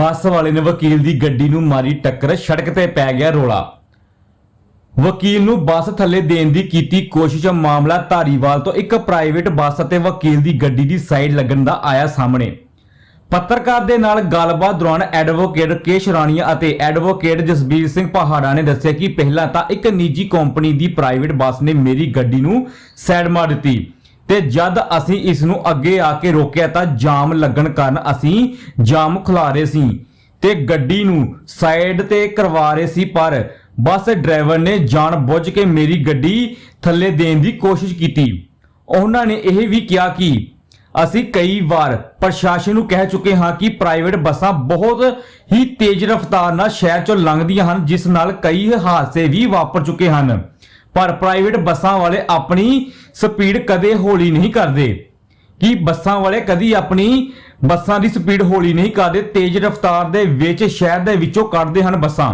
ਬੱਸ ਵਾਲੇ ਨੇ ਵਕੀਲ ਦੀ ਗੱਡੀ ਨੂੰ ਮਾਰੀ ਟੱਕਰ, ਸੜਕ ਤੇ ਪੈ ਗਿਆ ਰੋਲਾ। ਵਕੀਲ ਨੂੰ ਬੱਸ ਥੱਲੇ ਦੇਣ ਦੀ ਕੀਤੀ ਕੋਸ਼ਿਸ਼, ਮਾਮਲਾ ਧਾਰੀਵਾਲ ਤੋਂ ਇੱਕ ਪ੍ਰਾਈਵੇਟ ਬੱਸ ਅਤੇ ਵਕੀਲ ਦੀ ਗੱਡੀ ਦੀ ਸਾਈਡ ਲੱਗਣ ਦਾ ਆਇਆ ਸਾਹਮਣੇ। ਪੱਤਰਕਾਰ ਦੇ ਨਾਲ ਗੱਲਬਾਤ ਦੌਰਾਨ ਐਡਵੋਕੇਟ ਕੇਸ਼ ਰਾਣੀਆ ਅਤੇ ਐਡਵੋਕੇਟ ਜਸਬੀਰ ਸਿੰਘ ਪਹਾੜਾ ਨੇ ਦੱਸਿਆ ਕਿ ਪਹਿਲਾਂ ਤਾਂ ਇੱਕ ਨਿੱਜੀ ਕੰਪਨੀ ਦੀ ਪ੍ਰਾਈਵੇਟ ਬੱਸ ਨੇ ਮੇਰੀ ਗੱਡੀ ਨੂੰ ਸਾਈਡ ਮਾਰ ਦਿੱਤੀ। ਤੇ ਜਦ ਅਸੀਂ ਇਸ ਨੂੰ ਅੱਗੇ ਆ ਕੇ ਰੋਕਿਆ ਤਾਂ ਜਾਮ ਲੱਗਣ ਕਾਰਨ ਅਸੀਂ ਜਾਮ ਖੁਲਾ ਸੀ ਤੇ ਗੱਡੀ ਨੂੰ ਸਾਈਡ ਤੇ ਕਰਵਾ ਰਹੇ ਸੀ, ਪਰ ਬੱਸ ਡਰਾਈਵਰ ਨੇ ਜਾਣ ਬੁੱਝ ਕੇ ਮੇਰੀ ਗੱਡੀ ਥੱਲੇ ਦੇਣ ਦੀ ਕੋਸ਼ਿਸ਼ ਕੀਤੀ। ਉਹਨਾਂ ਨੇ ਇਹ ਵੀ ਕਿਹਾ ਕਿ ਅਸੀਂ ਕਈ ਵਾਰ ਪ੍ਰਸ਼ਾਸਨ ਨੂੰ ਕਹਿ ਚੁੱਕੇ ਹਾਂ ਕਿ ਪ੍ਰਾਈਵੇਟ ਬੱਸਾਂ ਬਹੁਤ ਹੀ ਤੇਜ਼ ਰਫ਼ਤਾਰ ਨਾਲ ਸ਼ਹਿਰ ਚੋਂ ਲੰਘਦੀਆਂ ਹਨ, ਜਿਸ ਨਾਲ ਕਈ ਹਾਦਸੇ ਵੀ ਵਾਪਰ ਚੁੱਕੇ ਹਨ। ਪਰ ਪ੍ਰਾਈਵੇਟ ਬੱਸਾਂ ਵਾਲੇ ਆਪਣੀ ਸਪੀਡ ਕਦੇ ਹੌਲੀ ਨਹੀਂ ਕਰਦੇ। ਕਿ ਬੱਸਾਂ ਵਾਲੇ ਕਦੀ ਆਪਣੀ ਬੱਸਾਂ ਦੀ ਸਪੀਡ ਹੌਲੀ ਨਹੀਂ ਕਰਦੇ? ਤੇਜ਼ ਰਫ਼ਤਾਰ ਦੇ ਵਿੱਚ, ਸ਼ਹਿਰ ਦੇ ਵਿੱਚੋਂ ਕੱਢਦੇ ਹਨ ਬੱਸਾਂ।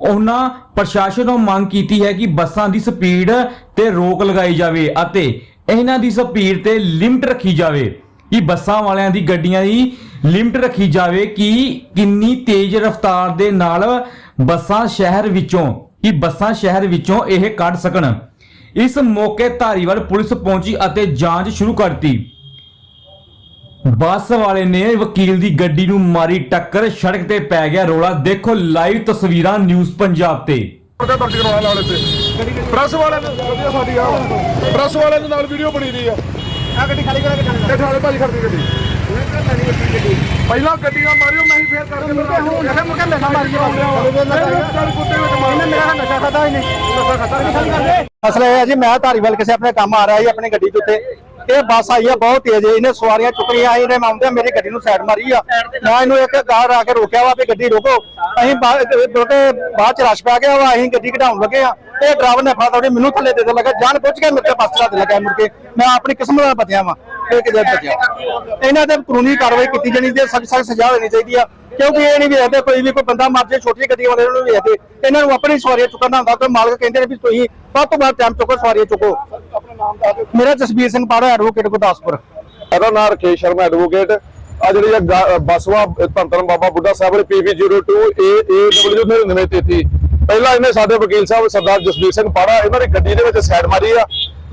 ਉਹਨਾਂ ਪ੍ਰਸ਼ਾਸਨ ਤੋਂ ਮੰਗ ਕੀਤੀ ਹੈ ਕਿ ਬੱਸਾਂ ਦੀ ਸਪੀਡ ਤੇ ਰੋਕ ਲਗਾਈ ਜਾਵੇ ਅਤੇ ਇਹਨਾਂ ਦੀ ਸਪੀਡ ਤੇ ਲਿਮਟ ਰੱਖੀ ਜਾਵੇ। ਕਿ ਬੱਸਾਂ ਵਾਲਿਆਂ ਦੀ ਗੱਡੀਆਂ ਦੀ ਲਿਮਟ ਰੱਖੀ ਜਾਵੇ ਕਿ ਕਿੰਨੀ ਤੇਜ਼ ਰਫ਼ਤਾਰ ਦੇ ਨਾਲ ਬੱਸਾਂ ਸ਼ਹਿਰ ਵਿੱਚੋਂ ਕਿ ਬੱਸਾਂ ਸ਼ਹਿਰ ਵਿੱਚੋਂ ਇਹ ਕੱਢ ਸਕਣ। ਇਸ ਮੌਕੇ ਧਾਰੀਵਾਲ ਪੁਲਿਸ ਪਹੁੰਚੀ ਅਤੇ ਜਾਂਚ ਸ਼ੁਰੂ ਕਰਤੀ। ਬੱਸ ਵਾਲੇ ਨੇ ਵਕੀਲ ਦੀ ਗੱਡੀ ਨੂੰ ਮਾਰੀ ਟੱਕਰ ਸੜਕ ਤੇ ਪੈ ਗਿਆ ਰੋਲਾ। ਦੇਖੋ ਲਾਈਵ ਤਸਵੀਰਾਂ ਨਿਊਜ਼ ਪੰਜਾਬ ਤੇ। ਉਹਦੇ ਦਰਜ ਕਰਵਾ ਲਾ ਵਾਲੇ ਤੇ ਪ੍ਰੈਸ ਵਾਲਿਆਂ ਦੇ ਵਧੀਆ ਸਾਡੀ ਆ। ਪ੍ਰੈਸ ਵਾਲਿਆਂ ਦੇ ਨਾਲ ਵੀਡੀਓ ਬਣੀ ਦੀ ਆ। ਆ ਗੱਡੀ ਖਾਲੀ ਕਰਾ ਕੇ ਜਾਣਾ। ਤੇ ਥਾਣੇ ਭਾਜੀ ਖੜਦੀ ਗੱਡੀ। ਪਹਿਲਾਂ ਗੱਡੀਆਂ ਮਾਰਿਓ ਮੈਂ ਹੀ ਫੇਰ ਕਰਕੇ ਫਿਰ ਹੁਣ ਮਾਰੀ ਇਹਨੇ ਮੇਰਾ ਨਸ਼ਾ ਖਾਦਾ ਇਹਨੇ ਨਸ਼ਾ ਖਾਦਾ ਕਰ ਦੇ ਮਸਲਾ ਇਹ ਹੈ ਜੀ ਮੈਂ ਧਾਰੀਵਾਲ ਕਿਸੇ ਆਪਣੇ ਕੰਮ ਆ ਰਿਹਾ ਸੀ ਆਪਣੀ ਗੱਡੀ ਦੇ ਉੱਤੇ। ਇਹ ਬੱਸ ਆਈ ਆ ਬਹੁਤ ਤੇਜ਼ ਇਹਨੇ ਸਵਾਰੀਆਂ ਚੁੱਕੀਆਂ ਆਈ ਇਹਨੇ ਮਾਉਂਦੇ ਮੇਰੀ ਗੱਡੀ ਨੂੰ ਸਾਈਡ ਮਾਰੀ ਆ। ਮੈਂ ਇਹਨੂੰ ਇੱਕ ਗਾਰ ਆ ਕੇ ਰੋਕਿਆ ਵਾ ਵੀ ਗੱਡੀ ਰੋਕੋ। ਅਸੀਂ ਕਿਉਂਕਿ ਬਾਅਦ ਚ ਰਸ਼ ਪੈ ਗਿਆ ਵਾ ਅਸੀਂ ਗੱਡੀ ਘਟਾਉਣ ਲੱਗੇ ਆ। ਇਹ ਡਰਾਈਵਰ ਨੇ ਫਾਤਾ ਮੈਨੂੰ ਥੱਲੇ ਦੇ ਦੇ ਲੱਗਾ। ਜਾਣ ਪੁੱਛ ਕੇ ਮੇਰੇ ਤੇ ਬੱਸ ਚਲਾ ਦੇ ਲੱਗਾ ਮੁੜ ਕੇ। ਮੈਂ ਆਪਣੀ ਕਿਸਮਤ ਨਾਲ ਬਚਿਆ ਵਾ। ਇਹ ਕਿਤੇ ਬਚਿਆ ਇਹਨਾਂ ਤੇ ਕਾਨੂੰਨੀ ਕਾਰਵਾਈ ਕੀਤੀ ਜਾਣੀ ਤੇ ਸਖਤ ਸਖਤ ਸਜ਼ਾ ਹੋਣੀ ਚਾਹੀਦੀ ਆ। ਕਿਉਂਕਿ ਇਹ ਨਹੀਂ ਵੇਖਦੇ ਕੋਈ ਵੀ ਕੋਈ ਬੰਦਾ ਮਰ ਜੇ ਛੋਟੀ ਗੱਡੀ ਵਾਲੇ ਨੂੰ ਵੇਖਦੇ ਇਹਨਾਂ ਨੂੰ ਆਪਣੀ ਸਵਾਰੀਆਂ ਚੁੱਕਣਾ ਹੁੰਦਾ। ਕੋਈ ਮਾਲਕ ਕਹਿੰਦੇ ਨੇ ਵੀ ਤੁਸੀਂ ਵੱਧ ਤੋਂ ਵੱਧ ਟਾਈਮ ਚੁੱਕੋ, ਸਵਾਰੀਆਂ ਚੁੱਕੋ। ਮੇਰਾ ਜਸਬੀਰ ਸਿੰਘ ਪਾੜਾ ਐਡਵੋਕੇਟ ਗੁਰਦਾਸਪੁਰ। ਇਹਦਾ ਨਾਮ ਰਕੇਸ਼ ਸ਼ਰਮਾ ਐਡਵੋਕੇਟ ਆ ਜਿਹੜੀ ਇਹ ਗਾ- ਬੱਸਵਾ ਧੰਤਨ ਬਾਬਾ ਬੁੱਢਾ ਸਾਹਿਬ ਦੇ PB02 AAW 9933 ਪਹਿਲਾਂ ਇਹਨੇ ਸਾਡੇ ਵਕੀਲ ਸਾਹਿਬ ਸਰਦਾਰ ਜਸਬੀਰ ਸਿੰਘ ਪਾੜਾ, ਇਹਨਾਂ ਦੀ ਗੱਡੀ ਦੇ ਵਿੱਚ ਸਾਈਡ ਮਾਰੀ ਆ।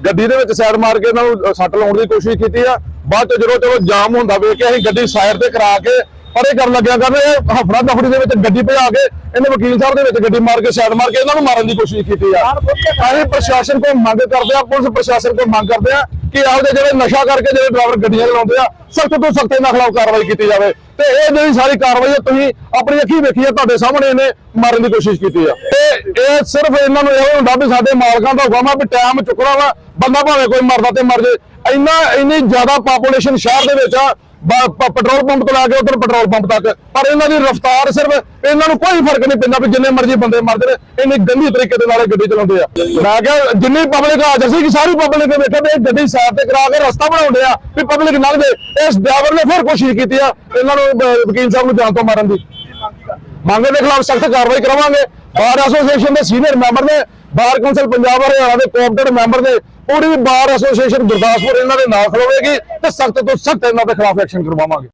ਗੱਡੀ ਦੇ ਵਿੱਚ ਸਾਈਡ ਮਾਰ ਕੇ ਇਹਨਾਂ ਨੂੰ ਸੱਟ ਲਾਉਣ ਦੀ ਕੋਸ਼ਿਸ਼ ਕੀਤੀ ਆ। ਬਾਅਦ ਚ ਜਦੋਂ ਚਲੋ ਜਾਮ ਹੁੰਦਾ, ਵੇਖ ਅਸੀਂ ਗੱਡੀ ਸਾਈਡ ਤੇ ਕਰਾ ਕੇ ਪਰੇ ਕਰਨ ਲੱਗਿਆ ਕਰਨ ਇਹ ਹਫੜਾ ਦਫੜੀ ਦੇ ਵਿੱਚ ਗੱਡੀ ਭਜਾ ਕੇ ਇਹਨੇ ਵਕੀਲ ਸਾਹਿਬ ਦੇ ਵਿੱਚ ਗੱਡੀ ਮਾਰ ਕੇ ਸਾਈਡ ਮਾਰ ਕੇ ਇਹਨਾਂ ਨੂੰ ਮਾਰਨ ਦੀ ਕੋਸ਼ਿਸ਼ ਕੀਤੀ ਆ। ਅਸੀਂ ਪ੍ਰਸ਼ਾਸਨ ਕੋਲ ਮੰਗ ਕਰਦੇ ਆ, ਪੁਲਿਸ ਪ੍ਰਸ਼ਾਸਨ ਕੋਲ ਮੰਗ ਕਰਦੇ ਆ ਕਿ ਆਪਦੇ ਜਿਹੜੇ ਨਸ਼ਾ ਕਰਕੇ ਜਿਹੜੇ ਡਰਾਈਵਰ ਗੱਡੀਆਂ ਚਲਾਉਂਦੇ ਆ, ਸਖਤ ਤੋਂ ਸਖਤ ਇਹਨਾਂ ਖਿਲਾਫ ਕਾਰਵਾਈ ਕੀਤੀ ਜਾਵੇ। ਤੇ ਇਹ ਜਿਹੜੀ ਸਾਰੀ ਕਾਰਵਾਈ ਆ, ਤੁਸੀਂ ਆਪਣੀ ਅੱਖੀਂ ਵੇਖੀ ਆ, ਤੁਹਾਡੇ ਸਾਹਮਣੇ ਇਹਨੇ ਮਾਰਨ ਦੀ ਕੋਸ਼ਿਸ਼ ਕੀਤੀ ਆ। ਇਹ ਸਿਰਫ ਇਹਨਾਂ ਨੂੰ ਇਹੋ ਹੁੰਦਾ ਵੀ ਸਾਡੇ ਮਾਲਕਾਂ ਦਾ ਹੁਕਮ ਆ ਵੀ ਟਾਈਮ ਚੁੱਕਣਾ ਵਾ, ਬੰਦਾ ਭਾਵੇਂ ਕੋਈ ਮਰਦਾ ਤੇ ਮਰ ਜੇ। ਇੰਨਾ, ਇੰਨੀ ਜ਼ਿਆਦਾ ਪਾਪੂਲੇਸ਼ਨ ਸ਼ਹਿਰ ਦੇ ਵਿੱਚ ਆ ਪੈਟਰੋਲ ਪੰਪ ਤੋਂ ਲੈ ਕੇ ਉਧਰ ਪੈਟਰੋਲ ਪੰਪ ਤੱਕ। ਪਰ ਇਹਨਾਂ ਦੀ ਰਫ਼ਤਾਰ ਸਿਰਫ, ਇਹਨਾਂ ਨੂੰ ਕੋਈ ਫ਼ਰਕ ਨਹੀਂ ਪੈਂਦਾ ਵੀ ਜਿੰਨੇ ਮਰਜ਼ੀ ਬੰਦੇ ਮਰਦੇ ਨੇ ਇੰਨੀ ਗੰਦੀ ਤਰੀਕੇ ਦੇ ਨਾਲ ਇਹ ਗੱਡੀ ਚਲਾਉਂਦੇ ਆ। ਮੈਂ ਕਿਹਾ, ਜਿੰਨੀ ਪਬਲਿਕ ਆ ਜਸੀ ਕਿ ਸਾਰੀ ਪਬਲਿਕ ਨੇ ਵੇਖਿਆ ਵੀ ਇਹ ਗੱਡੀ ਸਾਈਡ ਤੇ ਕਰਾ ਕੇ ਰਸਤਾ ਬਣਾਉਂਦੇ ਆ, ਵੀ ਪਬਲਿਕ ਲੰਘ ਜੇ ਇਸ ਡਰਾਈਵਰ ਨੇ ਫਿਰ ਕੋਸ਼ਿਸ਼ ਕੀਤੀ ਆ, ਇਹਨਾਂ ਨੂੰ, ਵਕੀਲ ਸਾਹਿਬ ਨੂੰ ਜਾਨ ਤੋਂ ਮਾਰਨ ਦੀ। ਮੰਗ ਦੇ ਖਿਲਾਫ ਸਖਤ ਕਾਰਵਾਈ ਕਰਾਵਾਂਗੇ ਬਾਰ ਐਸੋਸੀਏਸ਼ਨ ਦੇ ਸੀਨੀਅਰ ਮੈਂਬਰ ਨੇ, ਬਾਰ ਕੌਂਸਲ ਪੰਜਾਬ ਹਰਿਆਣਾ ਦੇ ਕੋਆਪਰੇਟਿਵ ਮੈਂਬਰ ਨੇ, ਪੂਰੀ ਬਾਰ ਐਸੋਸੀਏਸ਼ਨ ਗੁਰਦਾਸਪੁਰ ਇਹਨਾਂ ਦੇ ਨਾਲ ਖਲੋਵੇਗੀ ਤੇ ਸਖਤ ਤੋਂ ਸਖਤ ਇਹਨਾਂ ਦੇ ਖਿਲਾਫ ਐਕਸ਼ਨ ਕਰਵਾਵਾਂਗੇ।